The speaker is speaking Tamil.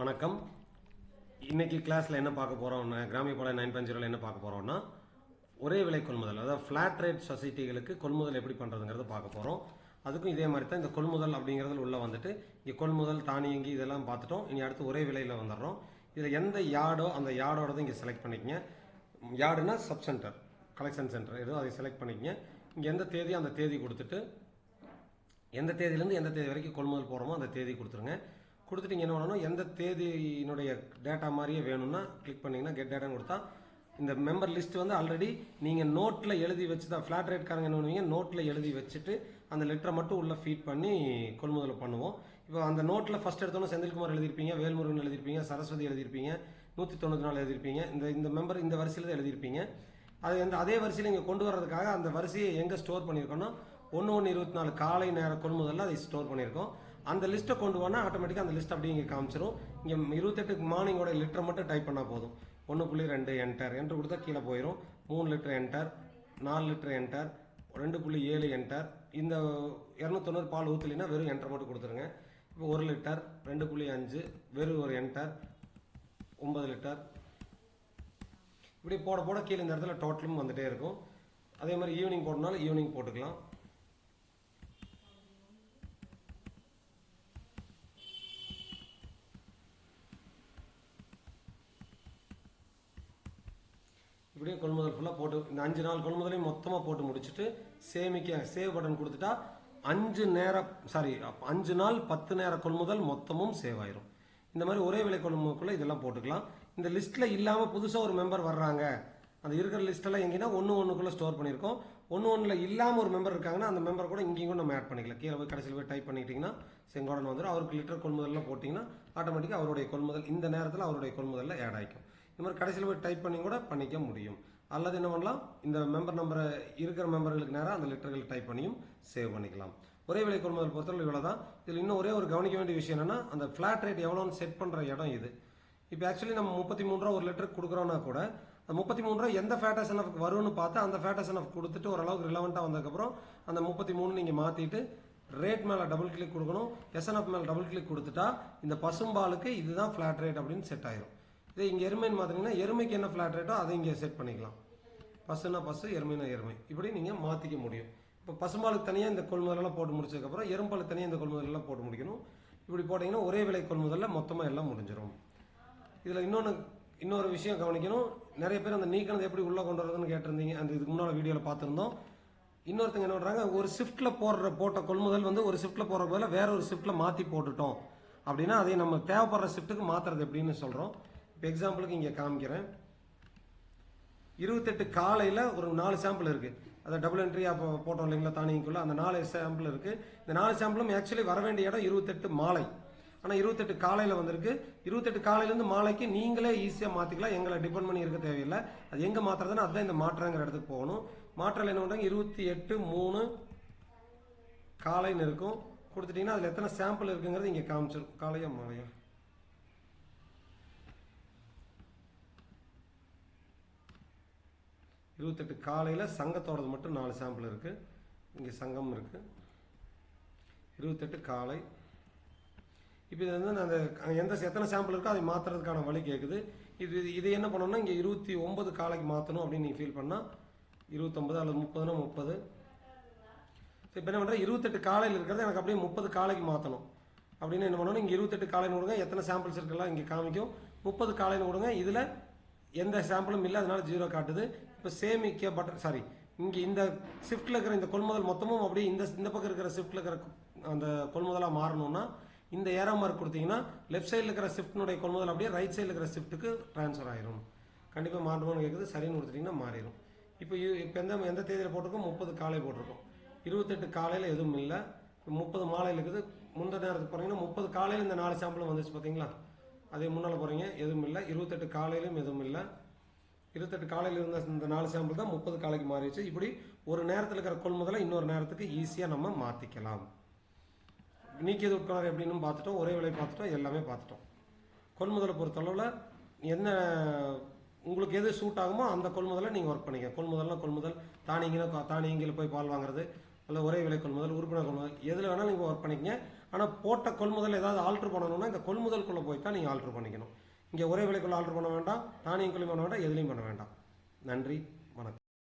வணக்கம். இன்னைக்கு கிளாஸில் என்ன பார்க்க போகிறோம்னா கிராமிய பாட நைன் பாயிண்ட் ஜீரோவில் என்ன பார்க்க போகிறோம்னா ஒரே விலை கொள்முதல் அதாவது ஃப்ளாட் ரேட் சொசைட்டிகளுக்கு கொள்முதல் எப்படி பண்ணுறதுங்கிறத பார்க்க போகிறோம் அதுக்கும் இதே மாதிரி தான் இந்த கொள்முதல் அப்படிங்கிறதுல உள்ளே வந்துட்டு இங்கே கொள்முதல் தானியங்கி இதெல்லாம் பார்த்துட்டோம். இனி அடுத்து ஒரே விலையில் வந்துடுறோம். இதில் எந்த யார்டோ அந்த யார்டோட இங்கே செலக்ட் பண்ணிக்கங்க. யார்டுனா சப் சென்டர் கலெக்ஷன் சென்டர் ஏதோ அதை செலக்ட் பண்ணிக்கங்க. இங்கே எந்த தேதி அந்த தேதி கொடுத்துட்டு எந்த தேதியிலேருந்து எந்த தேதி வரைக்கும் கொள்முதல் போகிறோமோ அந்த தேதி கொடுத்துருங்க. கொடுத்துட்டிங்க என்ன பண்ணணும் எந்த தேதியினுடைய டேட்டா மாதிரியே வேணும்னா கிளிக் பண்ணீங்கன்னா கெட் டேட்டான்னு கொடுத்தா இந்த மெம்பர் லிஸ்ட் வந்து ஆல்ரெடி நீங்கள் நோட்டில் எழுதி வச்சு தான் ஃப்ளாட் ரேட்காரங்க என்ன பண்ணுவீங்க? நோட்டில் எழுதி வச்சுட்டு அந்த லெட்டரை மட்டும் உள்ளே ஃபீட் பண்ணி கொள்முதல் பண்ணுவோம். இப்போ அந்த நோட்டில் ஃபஸ்ட் எடுத்தோன்னே செந்தில்குமார் எழுதியிருப்பீங்க வேல்முருகன் எழுதியிருப்பீங்க சரஸ்வதி எழுதியிருப்பீங்க நூற்றி தொண்ணூற்றி நாலு எழுதியிருப்பீங்க இந்த இந்த மெம்பர் இந்த வரிசையில் தான் எழுதியிருப்பீங்க. அது அந்த அதே வரிசையில் இங்கே கொண்டு வர்றதுக்காக அந்த வரிசையை எங்கே ஸ்டோர் பண்ணியிருக்கோன்னா ஒன்று ஒன்று இருபத்தி நாலு காலை நேர கொள்முதலில் அதை ஸ்டோர் பண்ணியிருக்கோம். அந்த லிஸ்ட்டை கொண்டு போனால் ஆட்டோமேட்டிக்காக அந்த லிஸ்ட் அப்படியே இங்கே காமிச்சிரும். இங்கே இருபத்தெட்டு மார்னிங்கோட லிட்டர் மட்டும் டைப் பண்ணால் போதும். ஒன்று புள்ளி ரெண்டு என்டர் என்டர் கொடுத்தா கீழே போயிடும் மூணு லிட்டர் என்டர் நாலு லிட்டர் என்டர் ரெண்டு புள்ளி ஏழு என்டர் இந்த இரநூத்தொண்ணூறு பால் ஊற்றலைன்னா வெறும் என்டர் மட்டும் கொடுத்துருங்க. இப்போ ஒரு லிட்டர் ரெண்டு புள்ளி அஞ்சு வெறும் ஒரு என்டர் ஒன்பது லிட்டர் இப்படி போட போட கீழே இந்த இடத்துல டோட்டலும் வந்துட்டே இருக்கும். அதே மாதிரி ஈவினிங் போடணுனாலும் ஈவினிங் போட்டுக்கலாம். கொள்முதல் இந்த அஞ்சு நாள் கொள்முதலையும் மொத்தமாக போட்டு முடிச்சுட்டு சேமிக்க சேவ் பட்டன் கொடுத்துட்டா அஞ்சு நேர சாரி அஞ்சு நாள் பத்து நேர கொள்முதல் மொத்தமும் சேவ் ஆயிரும். இந்த மாதிரி ஒரே விலை கொள்முதலுக்குள்ள இதெல்லாம் போட்டுக்கலாம். இந்த லிஸ்ட்டில் இல்லாமல் புதுசாக ஒரு மெம்பர் வர்றாங்க. அந்த இருக்கிற லிஸ்ட்டெல்லாம் எங்கேன்னா ஒன்று ஒன்றுக்குள்ளே ஸ்டோர் பண்ணியிருக்கோம். ஒன்று ஒன்றில் இல்லாமல் ஒரு மெம்பர் இருக்காங்கன்னா அந்த மெம்பர் கூட இங்கேயும் கூட நம்ம ஆட் பண்ணிக்கலாம். கீழே போய் கடைசியில் போய் டைப் பண்ணிக்கிட்டிங்கன்னா செங்கோடன் வந்துடும் அவருக்கு லிட்டர் கொள்முதல்லாம் போட்டிங்கன்னா ஆட்டோமேட்டிக்காக அவருடைய கொள்முதல் இந்த நேரத்தில் அவருடைய கொள்முதலில் ஆட் ஆகிக்கும் இந்த மாதிரி கடைசியில் போய் டைப் பண்ணி கூட பண்ணிக்க முடியும். அல்லது என்ன பண்ணலாம்? இந்த மெம்பர் நம்பரை இருக்கிற மெம்பர்களுக்கு நேராக அந்த லெட்டர்கள் டைப் பண்ணியும் சேவ் பண்ணிக்கலாம். ஒரே விலை கொள்முதல் பொறுத்தவரை இவ்வளோ தான். இதில் இன்னும் ஒரே ஒரு கவனிக்க வேண்டிய விஷயம் என்னன்னா அந்த ஃப்ளாட் ரேட் எவ்வளோன்னு செட் பண்ணுற இடம் இது. இப்போ ஆக்சுவலி நம்ம முப்பத்தி மூணு ரூபா ஒரு லிட்டருக்கு கொடுக்குறோன்னா கூட அந்த முப்பத்தி மூணு ரூபா எந்த ஃபேட்டஸ் என்எஃப் வரும்னு பார்த்து அந்த ஃபேட்டஸ் என்எஃப் கொடுத்துட்டு ஓரளவுக்கு ரிலவெண்ட்டாக வந்ததுக்கப்புறம் அந்த முப்பத்தி மூணு நீங்கள் மாற்றிட்டு ரேட் மேலே டபுள் கிளிக் கொடுக்கணும் எஸ்என்எஃப் மேலே டபுள் கிளிக் கொடுத்துட்டா இந்த பசும்பாலுக்கு இதுதான் ஃப்ளாட் ரேட் அப்படின்னு செட் ஆயிரும். இதே இங்கே எருமைன்னு பார்த்தீங்கன்னா எருமைக்கு என்ன ஃப்ளாட் ரேட்டோ அதை இங்கே செட் பண்ணிக்கலாம். பசுனா பசு எருமைனா எருமை. இப்படி நீங்கள் மாற்றிக்க முடியும். இப்போ பசுமாலு தனியாக இந்த கொள்முதலெல்லாம் போட்டு முடிச்சதுக்கப்புறம் எறும்பாலுக்கு தனியாக இந்த கொள்முதலெல்லாம் போட்டு முடிக்கணும். இப்படி போட்டிங்கன்னா ஒரே விலை கொள்முதலில் மொத்தமாக எல்லாம் முடிஞ்சிடும் இதில் இன்னொன்று இன்னொரு விஷயம் கவனிக்கணும். நிறைய பேர் அந்த நீக்கினது எப்படி உள்ளே கொண்டு வரதுன்னு கேட்டிருந்தீங்க. அந்த இதுக்கு முன்னால் வீடியோவில் பார்த்துருந்தோம். இன்னொருத்தங்க என்ன பண்ணுறாங்க ஒரு ஷிஃப்ட்டில் போடுற போட்ட கொள்முதல் வந்து ஒரு ஷிஃப்ட்டில் போடுற பதில் வேற ஒரு ஷிஃப்ட்டில் மாற்றி போட்டுட்டோம். அப்படின்னா அதை நம்ம தேவைப்படுற ஷிஃப்ட்டுக்கு மாற்றுறது எப்படின்னு சொல்கிறோம் இப்போ எக்ஸாம்பிளுக்கு இங்கே காமிக்கிறேன். இருபத்தெட்டு காலையில் ஒரு நாலு சாம்பிள் இருக்குது அதை டபுள் என்ட்ரியா போட்டோம் இல்லைங்களா தானியங்குள்ளே? அந்த நாலு சாம்பிள் இருக்குது இந்த நாலு சாம்பிளும் ஆக்சுவலி வர வேண்டிய இடம் இருபத்தெட்டு மாலை. ஆனால் இருபத்தெட்டு காலையில் வந்திருக்கு. இருபத்தெட்டு காலையிலேருந்து மாலைக்கு நீங்களே ஈஸியாக மாற்றிக்கலாம் எங்களை டிபெண்ட் பண்ணி இருக்க தேவையில்லை. அது எங்கே மாற்றுறதுன்னா அதுதான் இந்த மாற்றங்கிற இடத்துக்கு போகணும். மாற்றல் என்ன பண்ணுறாங்க இருபத்தி எட்டு மூணு காலைன்னு இருக்கும். கொடுத்துட்டீங்கன்னா அதில் எத்தனை சாம்பிள் இருக்குங்கிறது இங்கே காமிச்சிடும் காலையா மாலையா? இருபத்தெட்டு காலையில் சங்கத்தோடது மட்டும் நாலு சாம்பிள் இருக்குது இங்கே சங்கம் இருக்குது இருபத்தெட்டு காலை. இப்போ இது வந்து அந்த எந்த எத்தனை சாம்பிள் இருக்கோ அதை மாற்றுறதுக்கான வழி கேட்குது இது இது என்ன பண்ணணும்னா இங்கே இருபத்தி ஒன்பது காலைக்கு மாற்றணும் அப்படின்னு நீங்கள் ஃபீல் பண்ணால் இருபத்தொம்பது அல்லது முப்பதுனா முப்பது. இப்போ என்ன பண்ணுறேன் இருபத்தெட்டு காலையில் இருக்கிறது எனக்கு அப்படியே முப்பது காலைக்கு மாற்றணும் அப்படின்னு என்ன பண்ணணும்? இங்கே இருபத்தெட்டு காலைன்னு விடுங்க எத்தனை சாம்பிள்ஸ் இருக்கலாம் இங்கே காமிக்கும். முப்பது காலைன்னு விடுங்க இதில் எந்த சாம்பிளும் இல்லை அதனால ஜீரோ காட்டுது. இப்போ சேமிக்க பட்டன் சாரி இங்கே இந்த ஷிஃப்ட்டில் இருக்கிற இந்த கொள்முதல் மொத்தமும் அப்படியே இந்த இந்த பக்கம் இருக்கிற ஷிஃப்ட்டில் இருக்கிற அந்த கொள்முதலாக மாறணும்னா இந்த ஏரோ மார்க் கொடுத்தீங்கன்னா லெஃப்ட் சைடில் இருக்கிற ஷிஃப்ட்னுடைய கொள்முதல் அப்படியே ரைட் சைடில் இருக்கிற ஷிஃப்ட்டுக்கு ட்ரான்ஸ்ஃபர் ஆயிரும். கண்டிப்பாக மாறணும்னு கேட்குது சரின்னு கொடுத்துட்டிங்கன்னா மாறிடும் இப்போ இப்போ எந்த எந்த தேதியில் போட்டிருக்கோம்? முப்பது காலை போட்டிருக்கோம். இருபத்தெட்டு காலையில் எதுவும் இல்லை. முப்பது மாலையில் இருக்குது. முந்த நேரத்துக்கு போகிறீங்கன்னா முப்பது காலையில் இந்த நாலு சாம்பிளும் வந்துச்சு பார்த்தீங்களா அதே முன்னால் போகிறீங்க எதுவும் இல்லை. இருபத்தெட்டு காலையிலும் எதுவும் இல்லை. இருபத்தெட்டு காலையில் இருந்த இந்த நாலு சாம்பிள் தான் முப்பது காலைக்கு மாறிடுச்சு. இப்படி ஒரு நேரத்தில் இருக்கிற கொள்முதலை இன்னொரு நேரத்துக்கு ஈஸியாக நம்ம மாற்றிக்கலாம் நீக்கியது உட்கார் எப்படின்னு பார்த்துட்டோம் ஒரே விலை பார்த்துட்டோம் எல்லாமே பார்த்துட்டோம். கொள்முதலை பொறுத்தளவில் என்ன உங்களுக்கு எது சூட் ஆகுமோ அந்த கொள்முதலை நீங்கள் ஒர்க் பண்ணிக்க. கொள்முதல்னா கொள்முதல் தானியங்கினா தானியங்கில் போய் பால் வாங்குறது அல்ல ஒரே விலை கொள்முதல் உறுப்பினர் கொள்முதல் எதில் வேணாலும் நீங்கள் ஒர்க் பண்ணிக்கங்க. ஆனால் போட்ட கொள்முதல் ஏதாவது ஆல்ட்ரு பண்ணணும்னா இந்த கொள்முதலுக்குள்ளே போய் தான் நீங்கள் ஆல்ட்ரு பண்ணிக்கணும். இங்கே ஒரே விலைக்குள்ள ஆல்ட்ரு பண்ண வேண்டாம் தானியம் கொள்முதல் பண்ண வேண்டாம் எதுலையும் பண்ண வேண்டாம். நன்றி.